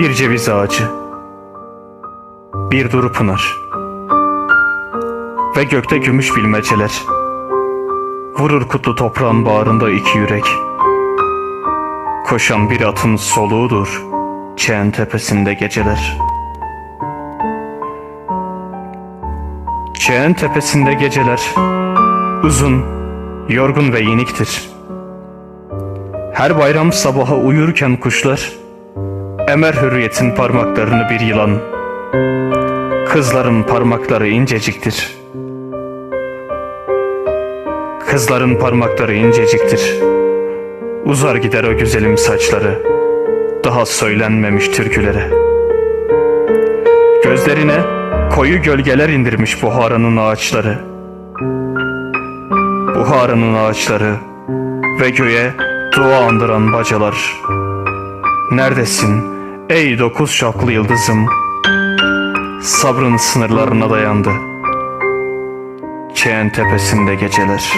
bir ceviz ağacı, bir duru pınar ve gökte gümüş bilmeceler. Vurur kutlu toprağın bağrında iki yürek. Koşan bir atın soluğudur çen tepesinde geceler. Çen tepesinde geceler uzun, yorgun ve yeniktir. Her bayram sabahı uyurken kuşlar emer hürriyetin parmaklarını bir yılan. Kızların parmakları inceciktir. Kızların parmakları inceciktir. Uzar gider o güzelim saçları. Daha söylenmemiş türkülere. Gözlerine koyu gölgeler indirmiş Buhara'nın ağaçları. Buhara'nın ağaçları ve göğe dua andıran bacalar. Neredesin ey dokuz şaplı yıldızım? Sabrın sınırlarına dayandı. Çeğen tepesinde geceler.